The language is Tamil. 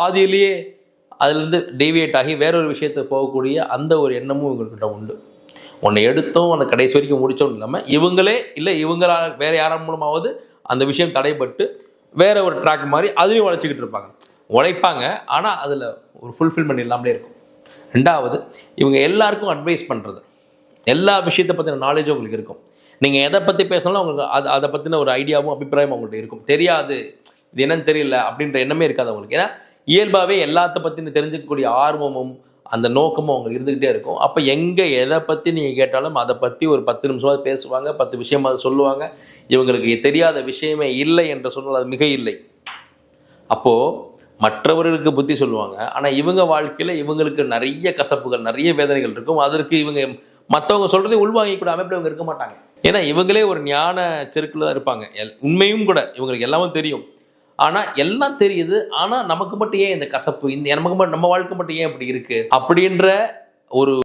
பாதியிலேயே அதுலேருந்து டேவியேட் ஆகி வேறொரு விஷயத்தை போகக்கூடிய அந்த ஒரு எண்ணமும் இவங்கக்கிட்ட உண்டு. உன்னை எடுத்தோம் அந்த கடைசி வரைக்கும் முடித்தோம் இல்லாமல் இவங்களே இல்லை இவங்களால் வேறு யார் மூலமாவது அந்த விஷயம் தடைப்பட்டு வேற ஒரு ட்ராக் மாதிரி அதுலேயும் உழைச்சிக்கிட்டு இருப்பாங்க. உழைப்பாங்க ஆனால் அதில் ஒரு ஃபுல்ஃபில்மெண்ட் இல்லாமலே இருக்கும். ரெண்டாவது இவங்க எல்லாருக்கும் அட்வைஸ் பண்ணுறது எல்லா விஷயத்தை பற்றின நாலேஜும் உங்களுக்கு இருக்கும். நீங்கள் எதை பற்றி பேசினாலும் உங்களுக்கு அது அதை பற்றின ஒரு ஐடியாவும் அபிப்பிராயமும் அவங்கள்ட்ட இருக்கும். தெரியாது. இது என்னன்னு தெரியல அப்படின்ற எண்ணமே இருக்காது அவங்களுக்கு. ஏன்னா இயல்பாகவே எல்லாத்த பற்றின தெரிஞ்சுக்கக்கூடிய ஆர்வமும் அந்த நோக்கமும் அவங்க இருந்துக்கிட்டே இருக்கும். அப்போ எங்கே எதை பற்றி நீங்கள் கேட்டாலும் அதை பற்றி ஒரு பத்து நிமிஷமாவது பேசுவாங்க பத்து விஷயமாவது சொல்லுவாங்க. இவங்களுக்கு தெரியாத விஷயமே இல்லை என்று சொன்னால் அது மிக இல்லை. அப்போது மற்றவர்களுக்கு புத்தி சொல்லுவாங்க. ஆனால் இவங்க வாழ்க்கையில் இவங்களுக்கு நிறைய கசப்புகள் நிறைய வேதனைகள் இருக்கும். அதற்கு இவங்க மற்றவங்க சொல்கிறதை உள்வாங்கிக்கூட அமைப்பில் இவங்க இருக்க மாட்டாங்க. ஏன்னா இவங்களே ஒரு ஞான செருக்கில் தான் இருப்பாங்க. எல் உண்மையும் கூட இவங்களுக்கு எல்லாமே தெரியும். ஆனால் எல்லாம் தெரியுது. ஆனால் நமக்கு மட்டும் ஏன் இந்த கசப்பு? இந்த நமக்கு மட்டும் நம்ம வாழ்க்கை மட்டும் ஏன் இப்படி இருக்குது அப்படின்ற ஒரு